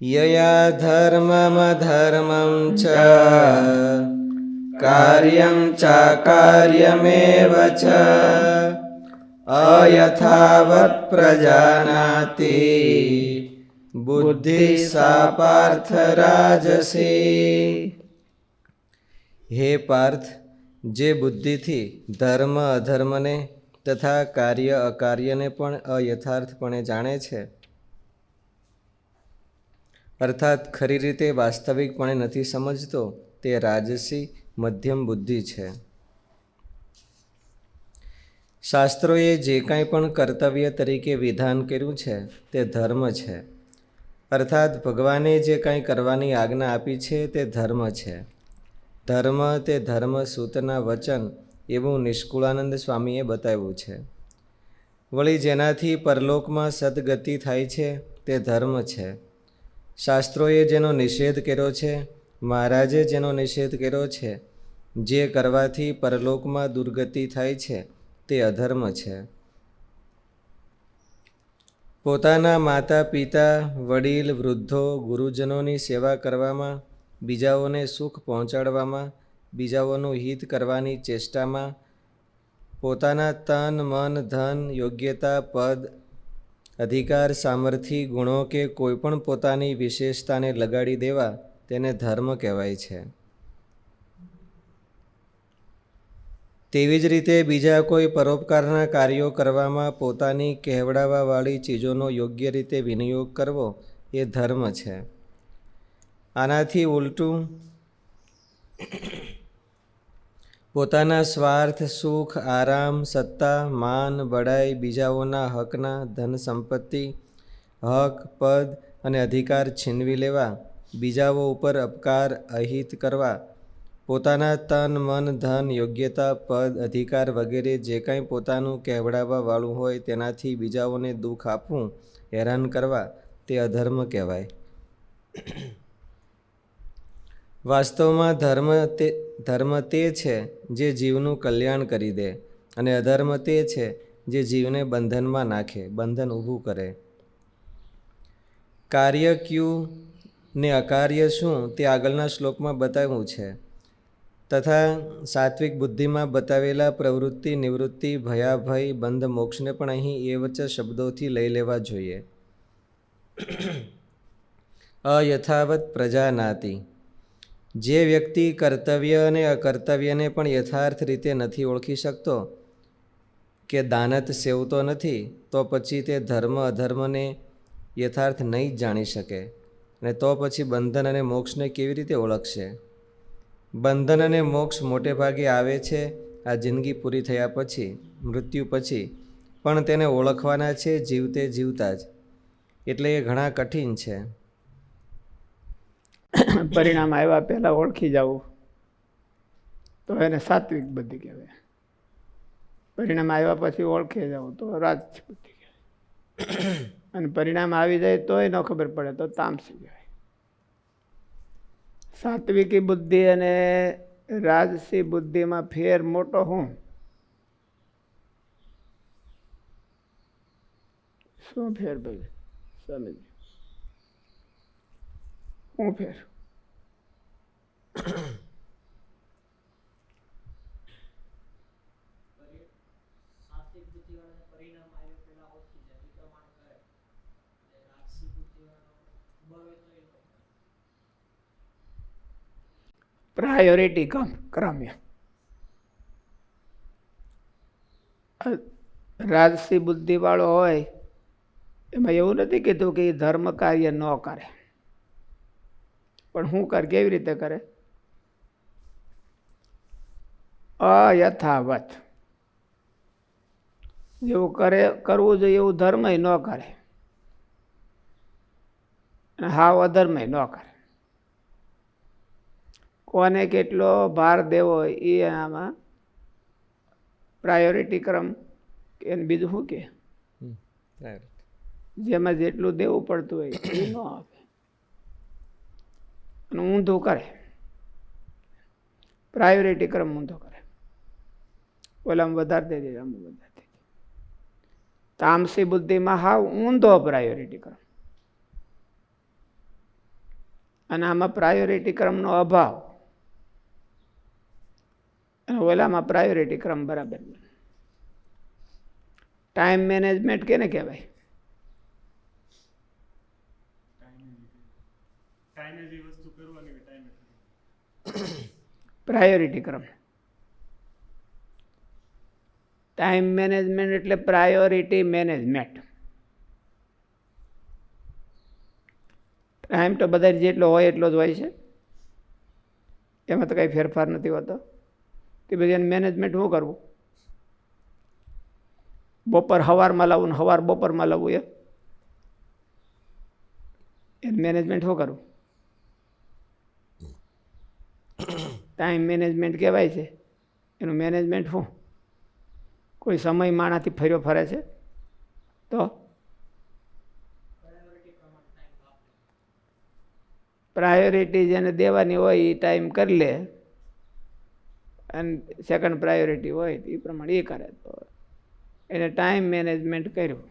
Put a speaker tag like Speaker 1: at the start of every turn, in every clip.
Speaker 1: यया धर्ममधर्मं च कार्यं चाकार्यमेव च अयथावत् प्रजानाति બુદ્ધિ સા પાર્થ રાજસી હે પાર્થ જે બુદ્ધિથી ધર્મ અધર્મને તથા કાર્ય અકાર્યને પણ અયથાર્થપણે જાણે છે અર્થાત ખરી રીતે વાસ્તવિકપણે નથી સમજતો, તે રાજસી મધ્યમ બુદ્ધિ છે. શાસ્ત્રોએ જે કાંઈ પણ કર્તવ્ય તરીકે વિધાન કર્યું છે, તે ધર્મ છે. અર્થાત ભગવાને જે કાંઈ કરવાની આજ્ઞા આપી છે, તે ધર્મ છે. ધર્મ તે ધર્મ સૂતના વચન એવું નિષ્કુળાનંદ સ્વામીએ બતાવ્યું છે. વળી જેનાથી પરલોકમાં સદગતિ થાય છે, તે ધર્મ છે. શાસ્ત્રોએ જેનો નિષેધ કર્યો છે, મહારાજે જેનો નિષેધ કર્યો છે, જે કરવાથી પરલોકમાં દુર્ગતિ થાય છે, તે અધર્મ છે. પોતાના માતા પિતા, વડીલ, વૃદ્ધો, ગુરુજનોની સેવા કરવામાં, બીજાઓને સુખ પહોંચાડવામાં, બીજાઓનું હિત કરવાની ચેષ્ટામાં, પોતાના તન, મન, ધન, યોગ્યતા, પદ અધિકાર, સામર્થ્ય, ગુણો કે કોઈપણ પોતાની વિશેષતાને લગાડી દેવા તેને ધર્મ કહેવાય છે. તેવી જ રીતે બીજા કોઈ પરોપકારના કાર્યો કરવામાં પોતાની કહેવડાવાવાળી ચીજોનો યોગ્ય રીતે વિનિયોગ કરવો એ ધર્મ છે. આનાથી ઉલટું પોતાના સ્વાર્થ, સુખ, આરામ, સત્તા, માન, બડાઈ, બીજાઓના હકના ધન સંપત્તિ, હક, પદ અને અધિકાર છીનવી લેવા, બીજાઓ ઉપર અપકાર અહિત કરવા, પોતાના તન, મન, ધન, યોગ્યતા, પદ, અધિકાર વગેરે જે કાંઈ પોતાનું કહેવડાવવાવાળું હોય તેનાથી બીજાઓને દુઃખ આપવું, હેરાન કરવા તે અધર્મ કહેવાય. વાસ્તવમાં ધર્મ તે ધર્મ તે છે જે જીવનું કલ્યાણ કરી દે અને અધર્મ તે છે જે જીવને બંધનમાં નાખે, બંધન ઊભું કરે. કાર્ય ક્યુ ને અકાર્ય શું તે આગળના શ્લોકમાં બતાવ્યું છે. તથા સાત્વિક બુદ્ધિમાં બતાવેલા પ્રવૃત્તિ, નિવૃત્તિ, ભયાભય, બંધ, મોક્ષને પણ અહીં એ વચ્ચે શબ્દોથી લઈ લેવા જોઈએ. અયથાવત પ્રજા નાતી જે વ્યક્તિ કર્તવ્ય અને અકર્તવ્યને પણ યથાર્થ રીતે નથી ઓળખી શકતો કે દાનત સેવતો નથી, તો પછી તે ધર્મ અધર્મને યથાર્થ નહીં જ જાણી શકે અને તો પછી બંધન અને મોક્ષને કેવી રીતે ઓળખશે? બંધન અને મોક્ષ મોટે ભાગે આવે છે આ જિંદગી પૂરી થયા પછી, મૃત્યુ પછી, પણ તેને ઓળખવાના છે જીવતે જીવતા જ. એટલે એ ઘણા કઠિન છે.
Speaker 2: પરિણામ આવ્યા પહેલાં ઓળખી જવું તો એને સાત્વિક બુદ્ધિ કહેવાય. પરિણામ આવ્યા પછી ઓળખી જવું તો રાજસ બુદ્ધિ કહેવાય. અને પરિણામ આવી જાય તોય ન ખબર પડે તો તામસી કહેવાય. સાત્વિકી બુદ્ધિ અને રાજસી બુદ્ધિમાં ફેર મોટો હું? શું ફેર ભાઈ? સમજ શું ફેર પ્રાયોરિટી કમ, ક્રમ્ય. રાજસી બુદ્ધિવાળો હોય, એમાં એવું નથી કીધું કે એ ધર્મ કાર્ય ન કરે. પણ હું કર કેવી રીતે કરે? અયથાવત. જેવું કરે કરવું જોઈએ એવું ધર્મય ન કરે. અને હાવ અધર્મય ન કરે. કોને કેટલો ભાર દેવો એ આમાં પ્રાયોરિટી ક્રમ કે બીજું શું કે? જેમાં જેટલું દેવું પડતું હોય એ ન આપે અને ઊંધું કરે. પ્રાયોરિટી ક્રમ ઊંધો કરે. ઓલામાં વધારે દે દે આમાં વધારે તામસી બુદ્ધિમાં હાવ ઊંધો પ્રાયોરિટી ક્રમ. અને આમાં પ્રાયોરિટી ક્રમનો અભાવ. અને ઓલામાં પ્રાયોરિટી ક્રમ બરાબર. ટાઈમ મેનેજમેન્ટ કેને કહેવાય? પ્રાયોરિટી ક્રમ ટાઈમ મેનેજમેન્ટ એટલે પ્રાયોરિટી મેનેજમેન્ટ ટાઈમ તો બધા જેટલો હોય એટલો જ હોય છે. એમાં તો કંઈ ફેરફાર નથી હોતો. તે પછી એને મેનેજમેન્ટ શું કરવું? બપોર હવારમાં લાવવું ને હવાર બપોરમાં લાવવું એ એનું મેનેજમેન્ટ શું કરવું? ટાઈમ મેનેજમેન્ટ કહેવાય છે. એનું મેનેજમેન્ટ શું કોઈ સમય માણાથી ફર્યો ફરે છે? તો? પ્રાયોરિટી જેને દેવાની હોય એ ટાઈમ કરી લે. અને સેકન્ડ પ્રાયોરિટી હોય એ પ્રમાણે એ કરે તો. એને ટાઈમ મેનેજમેન્ટ કર્યું.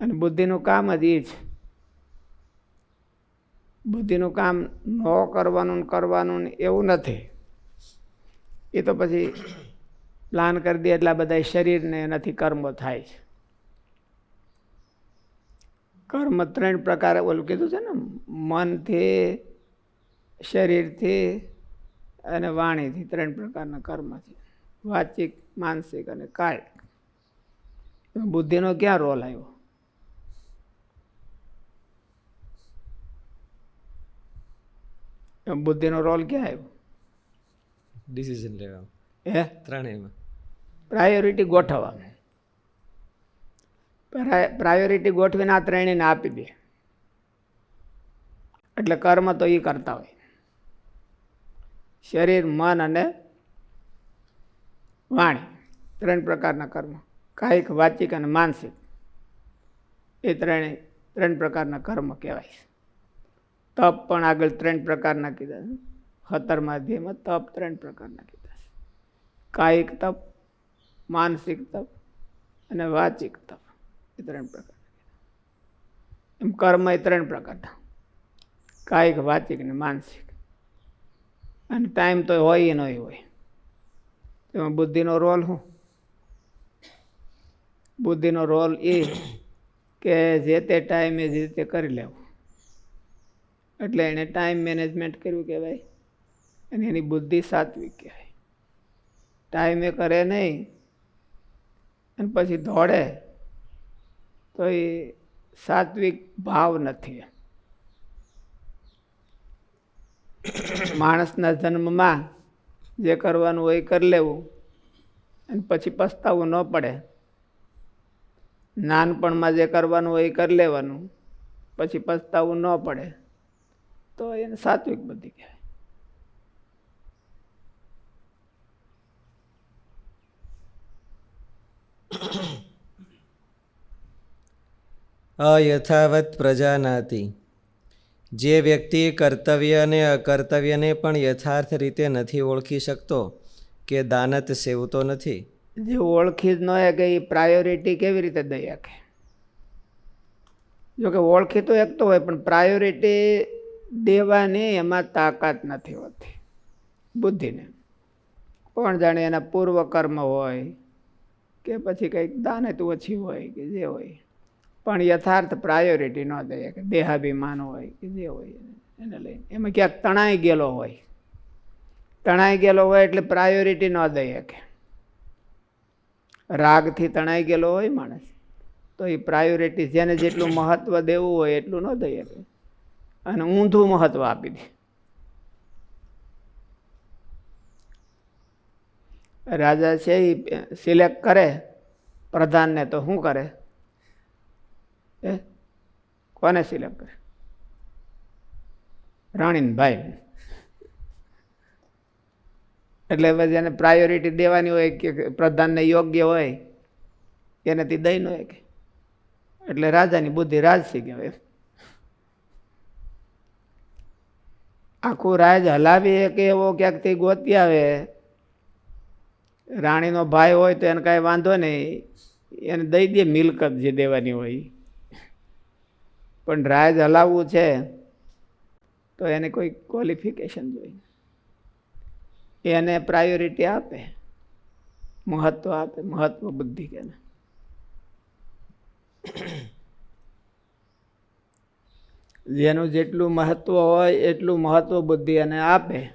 Speaker 2: અને બુદ્ધિનું કામ જ એ છે બુદ્ધિનું કામ ન કરવાનું ને કરવાનું ને એવું નથી. એ તો પછી પ્લાન કરી દે એટલા બધા શરીરને એનાથી કર્મ થાય છે. કર્મ ત્રણ પ્રકારે ઓલું કીધું છે ને, મનથી, શરીરથી અને વાણીથી ત્રણ પ્રકારના કર્મ છે. વાચિક, માનસિક અને કાયિક બુદ્ધિનો ક્યાં રોલ આવ્યો? બુદ્ધિનો રોલ ક્યાં આવ્યો?
Speaker 1: ડિસિઝન લેવા
Speaker 2: હે?
Speaker 1: ત્રણેયમાં.
Speaker 2: પ્રાયોરિટી ગોઠવવા પ્રાયોરિટી ગોઠવીને આ ત્રણેયને આપી દે. એટલે કર્મ તો એ કરતા હોય. શરીર મન અને વાણી. ત્રણ પ્રકારના કર્મ. કાયિક વાચિક અને માનસિક. એ ત્રણેય ત્રણ પ્રકારના કર્મ કહેવાય છે. તપ પણ આગળ ત્રણ પ્રકારના કીધા છે. ખતર અધ્યાયમાં તપ ત્રણ પ્રકારના કીધા છે. કાયિક તપ, માનસિક તપ અને વાચિક તપ એ ત્રણ પ્રકારના એમ કર્મ એ ત્રણ પ્રકારના કાયિક, વાચિક ને માનસિક. અને ટાઈમ તો હોય ન હોય. તેમાં બુદ્ધિનો રોલ શું? બુદ્ધિનો રોલ એ કે જે તે ટાઈમે જે તે કરી લેવું. એટલે એણે ટાઈમ મેનેજમેન્ટ કર્યું કહેવાય. અને એની બુદ્ધિ સાત્વિક કહેવાય. ટાઈમે કરે નહીં, અને પછી દોડે, તો એ સાત્વિક ભાવ નથી માણસના જન્મમાં જે કરવાનું હોય કરી લેવું, અને પછી પસ્તાવું ન પડે. નાનપણમાં જે કરવાનું હોય એ કરી લેવાનું, પછી પસ્તાવું ન પડે. તો એને સાત્વિક બુદ્ધિ કહેવાય.
Speaker 1: અયથાવત પ્રજાનાતી. જે વ્યક્તિ કર્તવ્ય અને અકર્તવ્યને પણ યથાર્થ રીતે નથી ઓળખી શકતો કે દાનત સેવતો નથી.
Speaker 2: જે ઓળખી જ ન હોય કે એ પ્રાયોરિટી કેવી રીતે દઈ શકે? જો કે ઓળખી તો એક તો હોય પણ પ્રાયોરિટી દેવાની એમાં તાકાત નથી હોતી, બુદ્ધિને. કોણ જાણે એના પૂર્વ કર્મ હોય, કે પછી કંઈક દાનત ઓછી હોય, કે જે હોય. પણ યથાર્થ પ્રાયોરિટી ન દઈએ કે દેહાભિમાન હોય, કે જે હોય, એને લઈને. એમાં ક્યાંક તણાઈ ગયેલો હોય. તણાઈ ગયેલો હોય એટલે પ્રાયોરિટી ન દઈએ કે રાગથી તણાઈ ગયેલો હોય માણસ, તો એ પ્રાયોરિટી જેને જેટલું મહત્ત્વ દેવું હોય એટલું ન દઈએ કે અને ઊંધું મહત્ત્વ આપી દે. રાજા છે એ સિલેક્ટ કરે, પ્રધાનને તો શું કરે? એ કોને સિલેક્ટ કરે? રાણીને ભાઈ એટલે પછી એને પ્રાયોરિટી દેવાની હોય કે પ્રધાનને યોગ્ય હોય એનાથી દઈ ન હોય કે એટલે રાજાની બુદ્ધિ રાજસી કહેવાય આખું રાજ હલાવી કે એવો ક્યાંકથી ગોતી આવે? રાણીનો ભાઈ હોય તો એને કાંઈ વાંધો નહીં. એને દઈ દે મિલકત જે દેવાની હોય. પણ રાજ હલાવવું છે તો એને કોઈ ક્વોલિફિકેશન જોઈએ. એને પ્રાયોરિટી આપે. મહત્ત્વ આપે મહત્ત્વ બુદ્ધિ કે જેનું જેટલું મહત્વ હોય એટલું મહત્વ બુદ્ધિ એને આપે.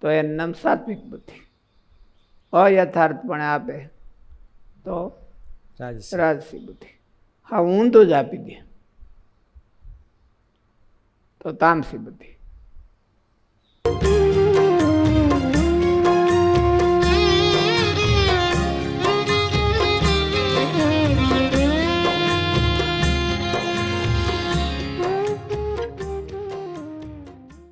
Speaker 2: તો એનું નામ સાત્વિક બુદ્ધિ. અયથાર્થપણે આપે. તો
Speaker 1: રાજસી.
Speaker 2: રાજસી બુદ્ધિ. હા ઊંધું જ આપી દે. તો તામસી બુદ્ધિ.